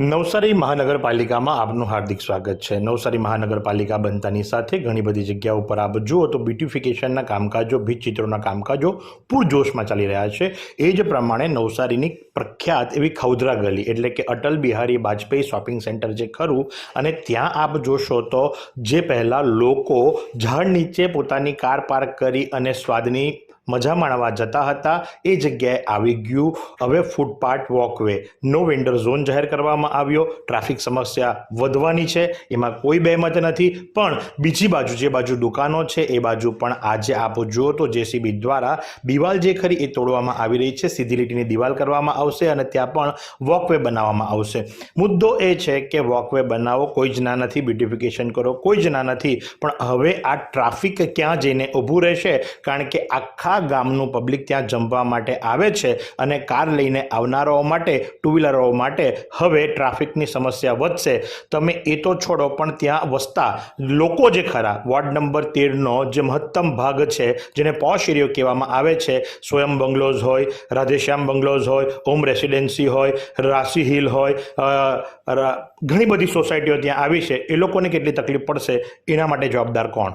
નવસારી મહાનગરપાલિકામાં આપનું હાર્દિક સ્વાગત છે. નવસારી મહાનગરપાલિકા બનતાની સાથે ઘણી બધી જગ્યાઓ પર આપ જુઓ તો બ્યુટિફિકેશનના કામકાજો ભીત ચિત્રોના કામકાજો પૂરજોશમાં ચાલી રહ્યા છે. એ જ પ્રમાણે નવસારીની પ્રખ્યાત એવી ખૌદરા ગલી એટલે કે અટલ બિહારી વાજપેયી શોપિંગ સેન્ટર જે ખરું અને ત્યાં આપ જોશો તો જે પહેલાં લોકો ઝાડ નીચે પોતાની કાર પાર્ક કરી અને સ્વાદની મજા માણવા જતા હતા. એ જગ્યાએ આવી ગયું. હવે ફૂટપાથ વોકવે નો વેન્ડર ઝોન જાહેર કરવામાં આવ્યો. ટ્રાફિક સમસ્યા વધવાની છે. એમાં કોઈ બેમત નથી. પણ બીજી બાજુ જે બાજુ દુકાનો છે, એ બાજુ પણ આજે આપ જુઓ તો જેસીબી દ્વારા દિવાલ જે ખરી એ તોડવામાં આવી રહી છે. સીધી લીટીની દિવાલ કરવામાં આવશે અને ત્યાં પણ વોકવે બનાવવામાં આવશે. મુદ્દો એ છે કે વોકવે બનાવો, કોઈ જ ના નથી. બ્યુટિફિકેશન કરો, કોઈ જ ના નથી. પણ હવે આ ટ્રાફિક ક્યાં જઈને ઊભું રહેશે? કારણ કે આખા ગામનું પબ્લિક ત્યાં જમવા માટે આવે છે અને કાર લઈને આવનારાઓ માટે ટુ વ્હીલરો માટે હવે ટ્રાફિકની સમસ્યા વધશે. તમે એ તો છોડો, પણ ત્યાં વસતા લોકો જે ખરા, વોર્ડ નંબર તેરનો જે મહત્તમ ભાગ છે, જેને પોશ એરિયો કહેવામાં આવે છે, સ્વયં બંગલોઝ હોય, રાધેશ્યામ બંગલોઝ હોય હોમ રેસિડેન્સી હોય, રાશી હિલ હોય ઘણી બધી સોસાયટીઓ ત્યાં આવી છે. એ લોકોને કેટલી તકલીફ પડશે? એના માટે જવાબદાર કોણ?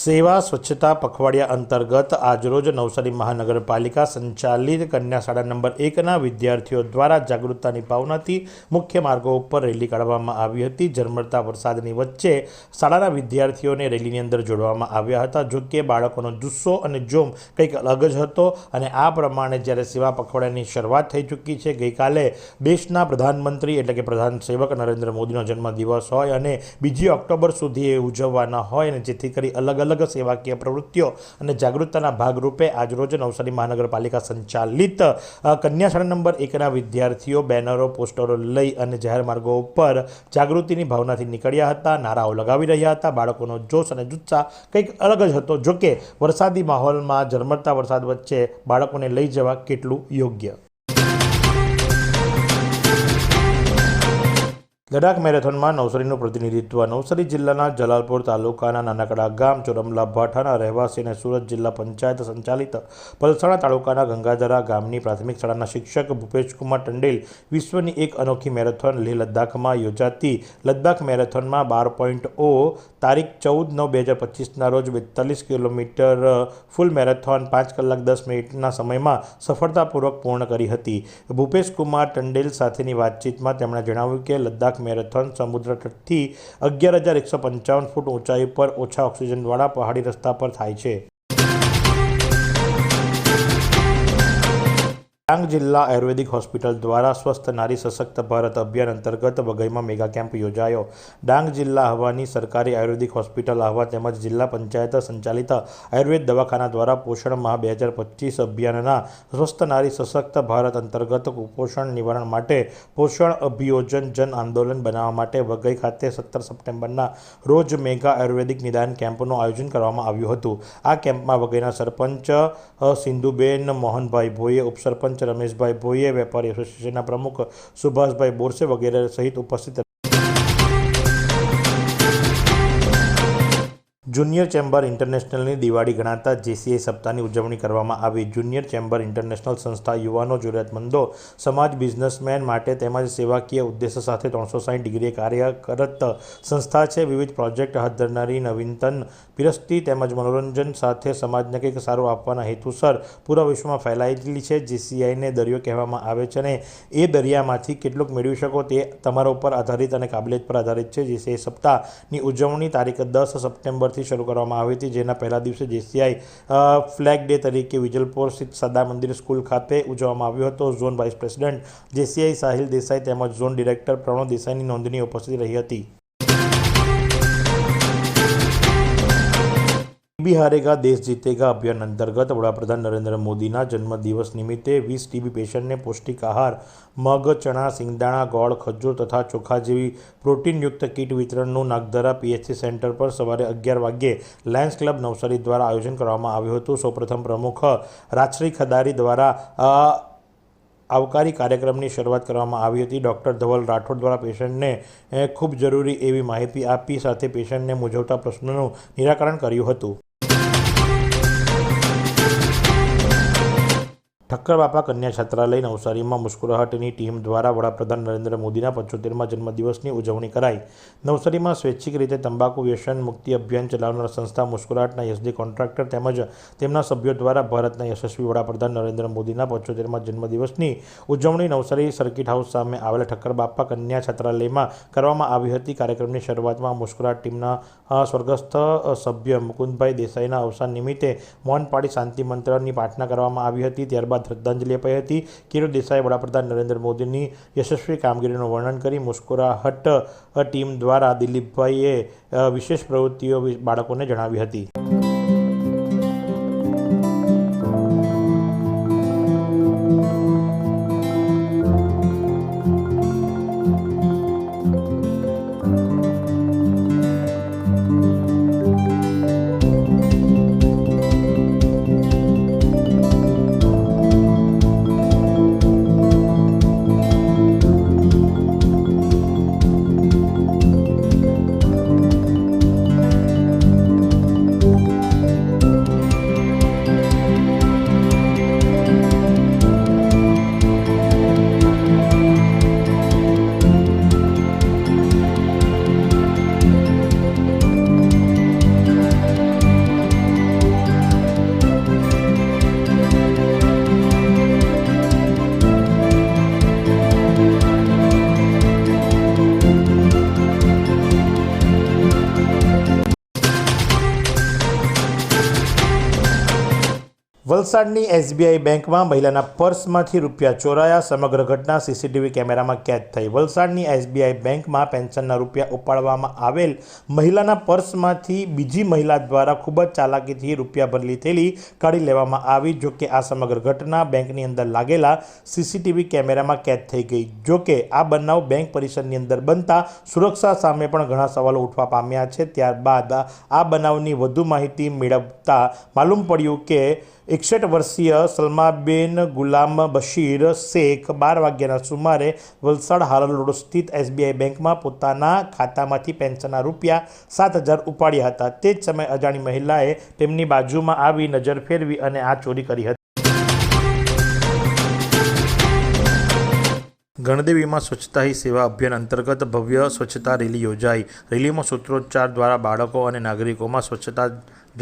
સેવા, સ્વચ્છતા, પખવાડિયા અંતર્ગત આજરોજ નવસારી મહાનગરપાલિકા સંચાલિત કન્યા શાળા નંબર એકના વિદ્યાર્થીઓ દ્વારા જાગૃતતાની ભાવનાથી મુખ્ય માર્ગો ઉપર રેલી કાઢવામાં આવી હતી. ઝરમરતા વરસાદની વચ્ચે શાળાના વિદ્યાર્થીઓને રેલીની અંદર જોડવામાં આવ્યા હતા. જો કે બાળકોનો જુસ્સો અને જોમ કંઈક અલગ જ હતો અને આ પ્રમાણે જ્યારે સેવા પખવાડિયાની શરૂઆત થઈ ચૂકી છે, ગઈકાલે દેશના પ્રધાનમંત્રી એટલે કે પ્રધાન સેવક નરેન્દ્ર મોદીનો જન્મદિવસ હોય અને બીજી ઓક્ટોબર સુધી એ ઉજવવાના હોય અને જેથી કરી અલગ અલગ સેવાકીય પ્રવૃત્તિઓ અને જાગૃતતાના ભાગરૂપે આજરોજ નવસારી મહાનગરપાલિકા સંચાલિત અ, કન્યા શાળા નંબર એકના વિદ્યાર્થીઓ બેનરો પોસ્ટરો લઈ અને જાહેર માર્ગો ઉપર જાગૃતિની ભાવનાથી નીકળ્યા હતા નારાઓ લગાવી રહ્યા હતા બાળકોનો જોશ અને જુસ્સા કંઈક અલગ જ હતો જોકે વરસાદી માહોલમાં ઝરમરતા વરસાદ વચ્ચે બાળકોને લઈ જવા કેટલું યોગ્ય. લડાખ મેરેથોનમાં નવસારીનું પ્રતિનિધિત્વ. નવસારી જિલ્લાના જલાલપુર તાલુકાના નાનકડા ગામ ચોરમલા ભાઠાના રહેવાસી અને સુરત જિલ્લા પંચાયત સંચાલિત પલસાણા તાલુકાના ગંગાધરા ગામની પ્રાથમિક શાળાના શિક્ષક ભૂપેશકુમાર ટંડેલ વિશ્વની એક અનોખી મેરેથોન લેહ લદ્દાખમાં યોજાતી લદ્દાખ મેરેથોનમાં બાર પોઈન્ટ ઓ તારીખ ચૌદ નવ બે હજાર પચીસના રોજ બેતાલીસ કિલોમીટર ફૂલ મેરેથોન પાંચ કલાક દસ મિનિટના સમયમાં સફળતાપૂર્વક પૂર્ણ કરી હતી. ભૂપેશકુમાર ટંડેલ સાથેની વાતચીતમાં તેમણે જણાવ્યું કે લદ્દાખ મેરેથોન સમુદ્ર તટથી અગિયાર હજાર એકસો પંચાવન ફૂટ ઊંચાઈ પર ઓછા ઓક્સિજનવાળા પહાડી રસ્તા પર થાય છે. ડાંગ જિલ્લા આયુર્વેદિક હોસ્પિટલ દ્વારા સ્વસ્થ નારી સશક્ત ભારત અભિયાન અંતર્ગત વઘઈમાં મેગા કેમ્પ યોજાયો. ડાંગ જિલ્લા હવાની સરકારી આયુર્વેદિક હોસ્પિટલ આહવા તેમજ જિલ્લા પંચાયત સંચાલિત આયુર્વેદ દવાખાના દ્વારા પોષણ માહ બે હજાર પચીસ અભિયાનના સ્વસ્થ નારી સશક્ત ભારત અંતર્ગત કુપોષણ નિવારણ માટે પોષણ અભિયોજન જન આંદોલન બનાવવા માટે વઘઈ ખાતે સત્તર સપ્ટેમ્બરના રોજ મેગા આયુર્વેદિક નિદાન કેમ્પનું આયોજન કરવામાં આવ્યું હતું. આ કેમ્પમાં વઘઈના સરપંચ સિંધુબેન, મોહનભાઈ ભોઈએ, ઉપસરપંચ રમેશભાઈ ભોઈએ વેપારી એસોસિએશનના પ્રમુખ સુભાષભાઈ બોરસે વગેરે સહિત ઉપસ્થિત જુનિયર ચેમ્બર ઇન્ટરનેશનલની દિવાળી ગણાતા જેસીઆઈ સપ્તાહની ઉજવણી કરવામાં આવી. જુનિયર ચેમ્બર ઇન્ટરનેશનલ સંસ્થા યુવાનો જરૂરિયાતમંદો, સમાજ બિઝનેસમેન માટે તેમજ સેવાકીય ઉદ્દેશ્ય સાથે ત્રણસો સાઠ ડિગ્રીએ કાર્યરત સંસ્થા છે. વિવિધ પ્રોજેક્ટ હાથ ધરનારી નવીનતન પિરસ્તી તેમજ મનોરંજન સાથે સમાજને કંઈક સારું આપવાના હેતુસર પૂરા વિશ્વમાં ફેલાયેલી છે. જેસીઆઈને દરિયો કહેવામાં આવે છે અને એ દરિયામાંથી કેટલુંક મેળવી શકો તે તમારા ઉપર આધારિત અને કાબિલિયત પર આધારિત છે. જેસીઆઈ સપ્તાહની ઉજવણી તારીખ દસ સપ્ટેમ્બરથી શરૂ કરવામાં આવી હતી, જેના પહેલા દિવસે જેસીઆઈ ફ્લેગ ડે તરીકે વિજલપોર સ્થિત સદા મંદિર સ્કૂલ ખાતે ઉજવવામાં આવ્યો હતો. Zone vice president JCI Sahil Desai તેમજ ઝોન ડિરેક્ટર પ્રણવ દેસાઈની નોંધણી ઉપસ્થિત રહી હતી. ટીબી હારેગા દેશ જીતેગા અભિયાન અંતર્ગત વડાપ્રધાન નરેન્દ્ર મોદીના જન્મદિવસ નિમિત્તે વીસ ટીબી પેશન્ટને પૌષ્ટિક આહાર, મગ, ચણા, સિંગદાણા, ગોળ, ખજૂર તથા ચોખા જેવી પ્રોટીનયુક્ત કીટ વિતરણનું નાગધરા પીએચસી સેન્ટર પર સવારે અગિયાર વાગ્યે લાયન્સ ક્લબ નવસારી દ્વારા આયોજન કરવામાં આવ્યું હતું. સૌપ્રથમ પ્રમુખ રાજશ્રી ખદારી દ્વારા આવકારી કાર્યક્રમની શરૂઆત કરવામાં આવી હતી. ડૉક્ટર ધવલ રાઠોડ દ્વારા પેશન્ટને ખૂબ જરૂરી એવી માહિતી આપી સાથે પેશન્ટને મૂંઝવતા પ્રશ્નોનું નિરાકરણ કર્યું હતું. ઠક્કર બાપા કન્યા છાત્રાલય નવસારીમાં મુસ્કુરાહટની ટીમ દ્વારા વડાપ્રધાન નરેન્દ્ર મોદીના પંચોતેરમાં જન્મદિવસની ઉજવણી કરાઈ. નવસારીમાં સ્વૈચ્છિક રીતે તંબાકુ વ્યસન મુક્તિ અભિયાન ચલાવનાર સંસ્થા મુસ્કુરાહટના યશદી કોન્ટ્રાક્ટર તેમજ તેમના સભ્યો દ્વારા ભારતના યશસ્વી વડાપ્રધાન નરેન્દ્ર મોદીના પંચોતેરમાં જન્મદિવસની ઉજવણી નવસારી સર્કિટ હાઉસ સામે આવેલા ઠક્કર બાપા કન્યા છાત્રાલયમાં કરવામાં આવી હતી. કાર્યક્રમની શરૂઆતમાં મુસ્કુરાટ ટીમના સ્વર્ગસ્થ સભ્ય મુકુંદભાઈ દેસાઈના અવસાન નિમિત્તે મૌન પાડી શાંતિ મંત્રની પ્રાર્થના કરવામાં આવી હતી. ત્યારબાદ શ્રદ્ધાંજલિ અપાઈ હતી. કિરણ દેસાઈ વડાપ્રધાન નરેન્દ્ર મોદીની યશસ્વી કામગીરીનું વર્ણન કરી મુસ્કુરાહટ ટીમ દ્વારા દિલીપભાઈએ વિશેષ પ્રવૃત્તિઓ બાળકોને જણાવી હતી. વલસાડની એસબીઆઈ બેંકમાં મહિલાના પર્સમાંથી રૂપિયા ચોરાયા. સમગ્ર ઘટના સીસીટીવી કેમેરામાં કેદ થઈ. વલસાડની એસબીઆઈ બેંકમાં પેન્શનના રૂપિયા ઉપાડવામાં આવેલ મહિલાના પર્સમાંથી બીજી મહિલા દ્વારા ખૂબ જ ચાલાકીથી રૂપિયા ભરલી થેલી કાઢી લેવામાં આવી જોકે આ સમગ્ર ઘટના બેંકની અંદર લાગેલા સીસીટીવી કેમેરામાં કેદ થઈ ગઈ. જોકે આ બનાવ બેંક પરિસરની અંદર બનતા સુરક્ષા સામે પણ ઘણા સવાલો ઉઠવા પામ્યા છે. ત્યારબાદ આ બનાવની વધુ માહિતી મેળવતા માલુમ પડ્યું કે એકસઠ વર્ષીય સલમાબેન ગુલામ બશીર શેખ બાર વાગ્યાના સુમારે વલસાડ હારલ રોડ સ્થિત એસબીઆઈ બેંકમાં પોતાના ખાતામાંથી પેન્શનના રૂપિયા સાત હજાર ઉપાડ્યા હતા. તે જ સમયે અજાણી મહિલાએ તેમની બાજુમાં આવી નજર ફેરવી અને આ ચોરી કરી હતી. ગણદેવીમાં સ્વચ્છતા હી સેવા અભિયાન અંતર્ગત ભવ્ય સ્વચ્છતા રેલી યોજાઈ. રેલીમાં સૂત્રોચ્ચાર દ્વારા બાળકો અને નાગરિકોમાં સ્વચ્છતા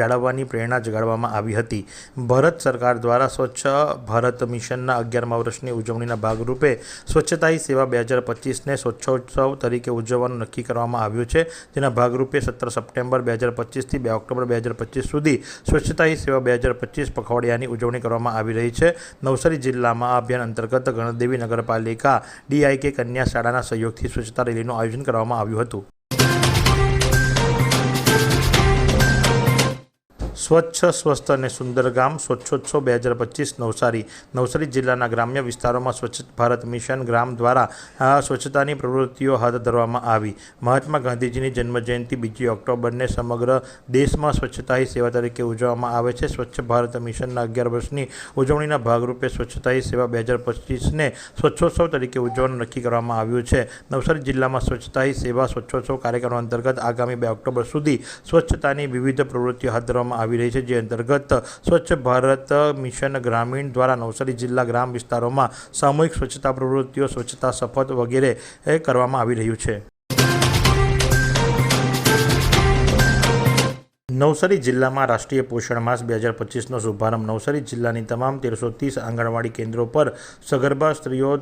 જાળવવાની પ્રેરણા જગાડવામાં આવી હતી. ભારત સરકાર દ્વારા સ્વચ્છ ભારત મિશનના અગિયારમા વર્ષની ઉજવણીના ભાગરૂપે સ્વચ્છતા સેવા બે હજાર પચીસને સ્વચ્છોત્સવ તરીકે ઉજવવાનું નક્કી કરવામાં આવ્યું છે. જેના ભાગરૂપે સત્તર સપ્ટેમ્બર બે હજાર પચીસથી બે ઓક્ટોબર બે હજાર પચીસ સુધી સ્વચ્છતા સેવા બે હજાર પચીસ પખવાડિયાની ઉજવણી કરવામાં આવી રહી છે. નવસારી જિલ્લામાં આ અભિયાન અંતર્ગત ગણદેવી નગરપાલિકા ડીઆઈકે કન્યા શાળાના સહયોગથી સ્વચ્છતા રેલીનું આયોજન કરવામાં આવ્યું હતું. સ્વચ્છ, સ્વસ્થ અને સુંદર ગામ સ્વચ્છોત્સવ બે હજાર પચીસ નવસારી. નવસારી જિલ્લાના ગ્રામ્ય વિસ્તારોમાં સ્વચ્છ ભારત મિશન ગ્રામ દ્વારા સ્વચ્છતાની પ્રવૃત્તિઓ હાથ ધરવામાં આવી. મહાત્મા ગાંધીજીની જન્મજયંતિ બીજી ઓક્ટોબરને સમગ્ર દેશમાં સ્વચ્છતા સેવા તરીકે ઉજવવામાં આવે છે. સ્વચ્છ ભારત મિશનના અગિયાર વર્ષની ઉજવણીના ભાગરૂપે સ્વચ્છતા સેવા બે હજાર પચીસને સ્વચ્છોત્સવ તરીકે ઉજવવાનું નક્કી કરવામાં આવ્યું છે. નવસારી જિલ્લામાં સ્વચ્છતા હી સેવા સ્વચ્છોત્સવ કાર્યક્રમ અંતર્ગત આગામી બે ઓક્ટોબર સુધી સ્વચ્છતાની વિવિધ પ્રવૃત્તિઓ હાથ ધરવામાં આવી રહી છે, જે અંતર્ગત સ્વચ્છ ભારત મિશન ગ્રામીણ દ્વારા નવસારી જિલ્લા ગ્રામ વિસ્તારોમાં સામૂહિક સ્વચ્છતા પ્રવૃત્તિઓ, સ્વચ્છતા શપથ વગેરે કરવામાં આવી રહ્યું છે. નવસારી જિલ્લામાં રાષ્ટ્રીય પોષણ માસ બે હજાર પચીસનો શુભારંભ. નવસારી જિલ્લાની તમામ તેરસો ત્રીસ આંગણવાડી કેન્દ્રો પર સગર્ભા સ્ત્રીઓ,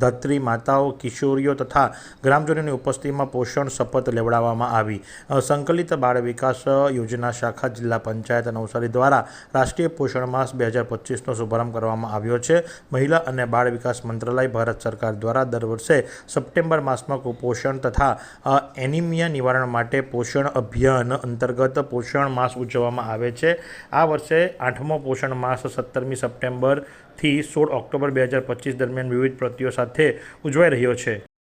ધાત્રી માતાઓ, કિશોરીઓ તથા ગ્રામજનોની ઉપસ્થિતિમાં પોષણ શપથ લેવડાવવામાં આવી. સંકલિત બાળ વિકાસ યોજના શાખા જિલ્લા પંચાયત નવસારી દ્વારા રાષ્ટ્રીય પોષણ માસ બે હજાર પચીસનો શુભારંભ કરવામાં આવ્યો છે. મહિલા અને બાળ વિકાસ મંત્રાલય, ભારત સરકાર દ્વારા દર વર્ષે સપ્ટેમ્બર માસમાં કુપોષણ તથા એનિમિયા નિવારણ માટે પોષણ અભિયાન અંતર્ગત પોષણ પોષણ માસ ઉજવવામાં આવે છે. આ વર્ષે આઠમો પોષણ માસ સત્તરમી સપ્ટેમ્બરથી સોળ ઓક્ટોબર બે હજાર પચીસ દરમિયાન વિવિધ પ્રતિઓ સાથે ઉજવાઈ રહ્યો છે.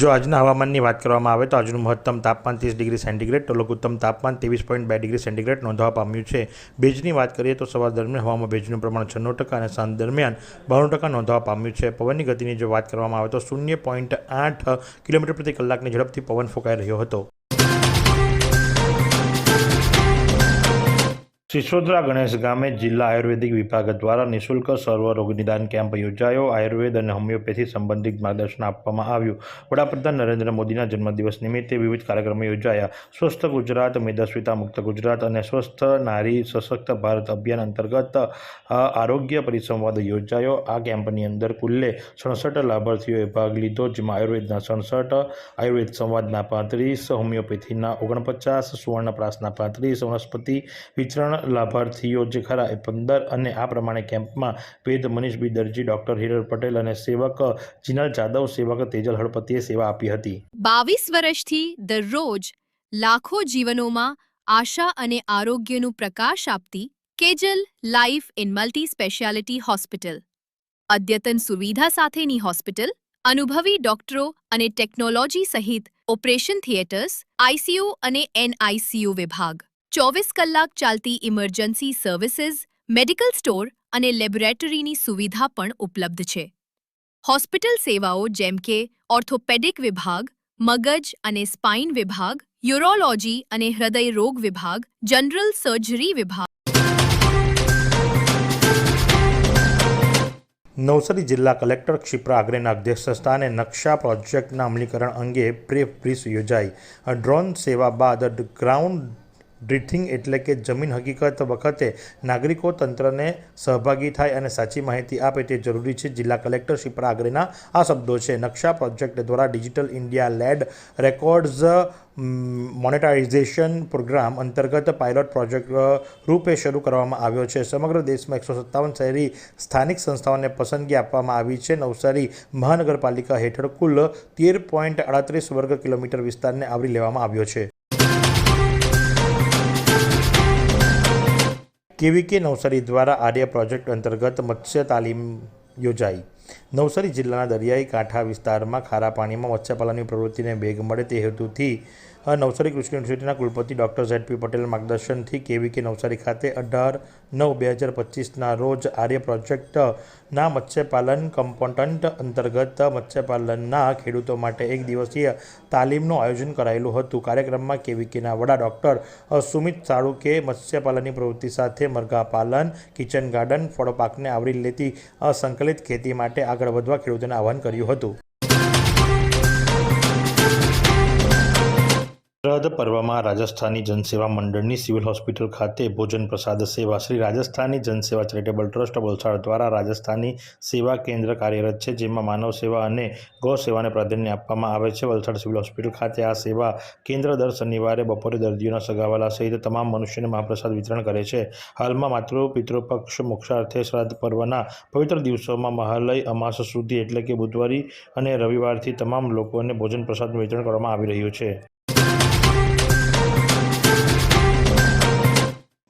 જો આજના હવામાનની વાત કરવામાં આવે તો આજનું મહત્તમ તાપમાન ત્રીસ ડિગ્રી સેન્ટીગ્રેડ, તો લઘુત્તમ તાપમાન ત્રેવીસ પોઈન્ટ બે ડિગ્રી સેન્ટીગ્રેડ નોંધવા પામ્યું છે. ભેજની વાત કરીએ તો સવાર દરમિયાન હવામાં ભેજનું પ્રમાણ છન્નું ટકા અને સાંજ દરમિયાન બાણું ટકા નોંધવા પામ્યું છે. પવનની ગતિની જો વાત કરવામાં આવે તો શૂન્ય પોઈન્ટ આઠ કિલોમીટર પ્રતિ કલાકની ઝડપથી પવન ફૂંકાઈ રહ્યો હતો. સિસોદરા ગણેશ ગામે જિલ્લા આયુર્વેદિક વિભાગ દ્વારા નિઃશુલ્ક સર્વ રોગ નિદાન કેમ્પ યોજાયો. આયુર્વેદ અને હોમિયોપેથી સંબંધિત માર્ગદર્શન આપવામાં આવ્યું. વડાપ્રધાન નરેન્દ્ર મોદીના જન્મદિવસ નિમિત્તે વિવિધ કાર્યક્રમો યોજાયા. સ્વસ્થ ગુજરાત, મેદસ્વીતા મુક્ત ગુજરાત અને સ્વસ્થ નારી સશક્ત ભારત અભિયાન અંતર્ગત આરોગ્ય પરિસંવાદ યોજાયો. આ કેમ્પની અંદર કુલ્લે સડસઠ લાભાર્થીઓએ ભાગ લીધો, જેમાં આયુર્વેદના સડસઠ, આયુર્વેદ સંવાદના પાંત્રીસ, હોમિયોપેથીના ઓગણપચાસ સુવર્ણપ્રાસના પાંત્રીસ, વનસ્પતિ વિચરણ લાભાર્થીઓ જે ખરા એ પંદર અને આ પ્રમાણે કેમ્પમાં વેદ મનીષ બી દરજી, ડૉક્ટર હિરલ પટેલ અને સેવક જીનલ જાદવ, સેવક તેજલ હળપતિએ સેવા આપી હતી. બાવીસ વર્ષથી દરરોજ લાખો જીવનોમાં આશા અને આરોગ્યનું પ્રકાશ આપતી Kejal lifeline multi speciality hospital. અદ્યતન સુવિધા સાથેની હોસ્પિટલ, અનુભવી ડોક્ટરો અને ટેકનોલોજી સહિત ઓપરેશન થિયેટર્સ આઈસીયુ અને એનઆઈસીયુ વિભાગ. ચોવીસ કલાક ચાલતી ઇમરજન્સી સર્વિસીસ, મેડિકલ સ્ટોર અને લેબોરેટરીની સુવિધા પણ ઉપલબ્ધ છે. હોસ્પિટલ સેવાઓ જેમ કે ઓર્થોપેડિક વિભાગ, મગજ અને સ્પાઇન વિભાગ, યુરોલોજી અને હૃદય રોગ વિભાગ, જનરલ સર્જરી વિભાગ નવસારી જિલ્લા કલેક્ટર ક્ષિપ્રા આગરેના અધ્યક્ષસ્થાને નકશા પ્રોજેક્ટના અમલીકરણ અંગે પ્રેફ બ્રીફ યોજાઈ. ડ્રોન સેવા બાદ ગ્રાઉન્ડ બ્રીથિંગ એટલે કે જમીન હકીકત વખતે નાગરિકો તંત્રને સહભાગી થાય અને સાચી માહિતી આપે તે જરૂરી છે. જિલ્લા કલેક્ટર શ્રી આગરેના આ શબ્દો છે. નકશા પ્રોજેક્ટ દ્વારા digital India land records monetisation programme અંતર્ગત પાયલોટ પ્રોજેક્ટ રૂપે શરૂ કરવામાં આવ્યો છે. સમગ્ર દેશમાં એકસો સત્તાવન શહેરી સ્થાનિક સંસ્થાઓને પસંદગી આપવામાં આવી છે. નવસારી મહાનગરપાલિકા હેઠળ કુલ તેર પોઈન્ટ અડત્રીસ વર્ગ કિલોમીટર વિસ્તારને આવરી લેવામાં આવ્યો છે. કેવીકે નવસારી દ્વારા આર્ય પ્રોજેક્ટ અંતર્ગત મત્સ્ય તાલીમ યોજાઈ. નવસારી જિલ્લાના દરિયાઈ કાંઠા વિસ્તારમાં ખારા પાણીમાં મત્સ્યપાલનની પ્રવૃત્તિને વેગ મળે તે હેતુથી નવસારી કૃષિ યુનિવર્સિટીના કુલપતિ ડૉક્ટર ઝેડ પી પટેલ માર્ગદર્શનથી કેવીકે નવસારી ખાતે અઢાર નવ બે હજાર પચીસના રોજ આર્ય પ્રોજેક્ટના મત્સ્યપાલન કમ્પોનન્ટ અંતર્ગત મત્સ્યપાલનના ખેડૂતો માટે એક દિવસીય તાલીમનું આયોજન કરાયેલું હતું. કાર્યક્રમમાં કેવીકેના વડા ડૉક્ટર સુમિત સાળુકે મત્સ્યપાલનની પ્રવૃત્તિ સાથે મરઘા પાલન, કિચન ગાર્ડન, ફળપાકને આવરી લેતી સંકલિત ખેતી માટે આગળ વધવા ખેડૂતોને આહવાન કર્યું હતું. સરહદ પર્વમાં રાજસ્થાની જનસેવા મંડળની સિવિલ હોસ્પિટલ ખાતે ભોજન પ્રસાદ સેવા. શ્રી રાજસ્થાની જનસેવા ચેરિટેબલ ટ્રસ્ટ વલસાડ દ્વારા રાજસ્થાની સેવા કેન્દ્ર કાર્યરત છે, જેમાં માનવ સેવા અને ગૌ સેવાને પ્રાધાન્ય આપવામાં આવે છે. વલસાડ સિવિલ હોસ્પિટલ ખાતે આ સેવા કેન્દ્ર દર શનિવારે બપોરે દર્દીઓના સગાવાલા સહિત તમામ મનુષ્યને મહાપ્રસાદ વિતરણ કરે છે. હાલમાં માતૃ પિતૃપક્ષ મોક્ષાર્થે શ્રાદ્ધ પર્વના પવિત્ર દિવસોમાં મહાલય અમાસ સુધી એટલે કે બુધવારી અને રવિવારથી તમામ લોકોને ભોજન પ્રસાદનું વિતરણ કરવામાં આવી રહ્યું છે.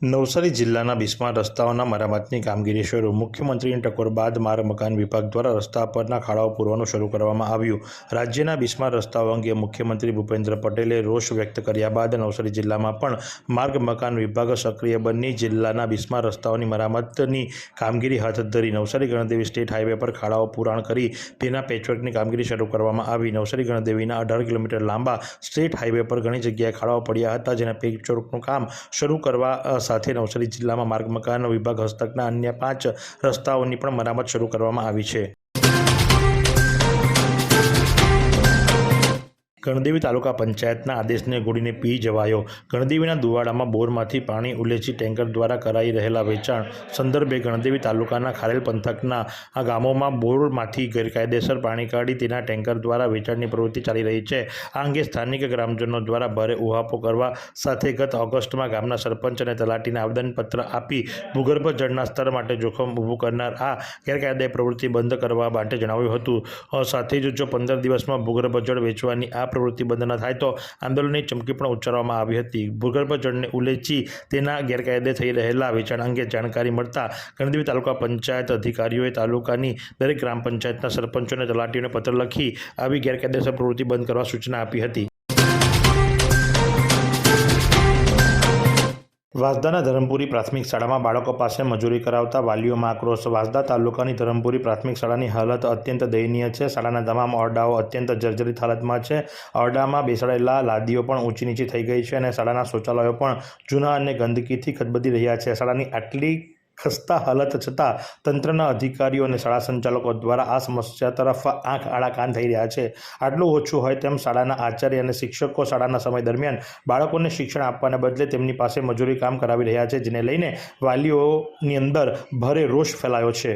નવસારી જિલ્લાના બિસ્મા રસ્તાઓના મરામતની કામગીરી શરૂ. મુખ્યમંત્રીની ટકોર બાદ માર્ગ મકાન વિભાગ દ્વારા રસ્તા પરના ખાડાઓ પૂરવાનું શરૂ કરવામાં આવ્યું. રાજ્યના બિસ્મા રસ્તાઓ અંગે મુખ્યમંત્રી ભૂપેન્દ્ર પટેલે રોષ વ્યક્ત કર્યા બાદ નવસારી જિલ્લામાં પણ માર્ગ મકાન વિભાગ સક્રિય બની જિલ્લાના બિસ્મા રસ્તાઓની મરામતની કામગીરી હાથ ધરી નવસારી ગણદેવી સ્ટેટ હાઈવે પર ખાડાઓ પુરાણ કરી તેના પેચવર્કની કામગીરી શરૂ કરવામાં આવી. નવસારી ગણદેવીના અઢાર કિલોમીટર લાંબા સ્ટેટ હાઈવે પર ઘણી જગ્યાએ ખાડાઓ પડ્યા હતા, જેના પેચવર્કનું કામ શરૂ કરવા સાથે નવસારી જિલ્લામાં માર્ગ મકાન વિભાગ હસ્તકના અન્ય પાંચ રસ્તાઓની પણ મરામત શરૂ કરવામાં આવી છે. ગણદેવી તાલુકા પંચાયતના આદેશને ગોળીને પી જવાયો. ગણદેવીના દુવાડામાં બોરમાંથી પાણી ઉલેચી ટેન્કર દ્વારા કરાઈ રહેલા વેચાણ સંદર્ભે ગણદેવી તાલુકાના ખારેલ પંથકના આ ગામોમાં બોરમાંથી ગેરકાયદેસર પાણી કાઢી તેના ટેન્કર દ્વારા વેચાણની પ્રવૃત્તિ ચાલી રહી છે. આ અંગે સ્થાનિક ગ્રામજનો દ્વારા ભારે ઉહાપો કરવા સાથે ગત ઓગસ્ટમાં ગામના સરપંચ અને તલાટીને આવેદનપત્ર આપી ભૂગર્ભ જળના સ્તર માટે જોખમ ઊભું કરનાર આ ગેરકાયદે પ્રવૃત્તિ બંધ કરવા માટે જણાવ્યું હતું. સાથે જ જો પંદર દિવસમાં ભૂગર્ભ જળ વેચવાની આ પ્રવૃત્તિ બંધ ન થાય તો આંદોલનની ચમકી પણ ઉચ્ચારવામાં આવી હતી. ભૂગર્ભ જળને ઉલેચી તેના ગેરકાયદે થઈ રહેલા વેચાણ અંગે જાણકારી મળતા ગણદેવી તાલુકા પંચાયત અધિકારીઓએ તાલુકાની દરેક ગ્રામ પંચાયતના સરપંચોને તલાટીઓને પત્ર લખી આવી ગેરકાયદેસર પ્રવૃત્તિ બંધ કરવા સૂચના આપી હતી. વાંસદાના ધરમપુરી પ્રાથમિક શાળામાં બાળકો પાસે મજૂરી કરાવતા વાલીઓમાં આક્રોશ. વાસદા તાલુકાની ધરમપુરી પ્રાથમિક શાળાની હાલત અત્યંત દયનીય છે. શાળાના તમામ ઓરડાઓ અત્યંત જર્જરિત હાલતમાં છે. ઓરડામાં બેસાડેલા લાદીઓ પણ ઊંચી નીચી થઈ ગઈ છે અને શાળાના શૌચાલયો પણ જૂના અને ગંદકીથી ખદબદી રહ્યા છે. શાળાની આટલી ખસ્તા હાલત છતાં તંત્રના અધિકારીઓ અને શાળા સંચાલકો દ્વારા આ સમસ્યા તરફ આંખ આડા કાન થઈ રહ્યા છે. આટલું ઓછું હોય તેમ શાળાના આચાર્ય અને શિક્ષકો શાળાના સમય દરમિયાન બાળકોને શિક્ષણ આપવાને બદલે તેમની પાસે મજૂરી કામ કરાવી રહ્યા છે, જેને લઈને વાલીઓની અંદર ભારે રોષ ફેલાયો છે.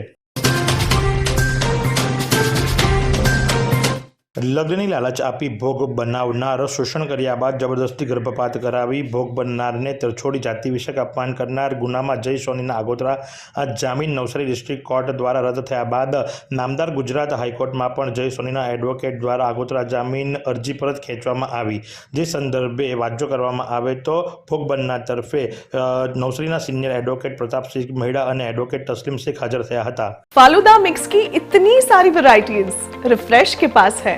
લગ્નની લાલચ આપી ભોગ બનાવનાર શોષણ કર્યા બાદ જબરદસ્તી ગર્ભપાત કરાવી ભોગ બનનારને તરછોડી જાતિ વિષયક અપમાન કરનાર ગુનામાં જય સોનીના આગોતરા આ જામીન નવસારી ડિસ્ટ્રિક્ટ કોર્ટ દ્વારા રદ થયા બાદ નામદાર ગુજરાત હાઈકોર્ટમાં પણ જય સોનીના એડવોકેટ દ્વારા આગોતરા જામીન અરજી પરત ખેંચવામાં આવી જે સંદર્ભે વાંચો કરવામાં આવે તો ભોગ બનનાર તરફે અ, નવસારીના સિનિયર એડવોકેટ પ્રતાપસિંહ મહિડા અને એડવોકેટ તસ્લીમ શેખ હાજર થયા હતા फालूदा मिक्स की इतनी सारी वैरायटीज रिफ्रेश के पास है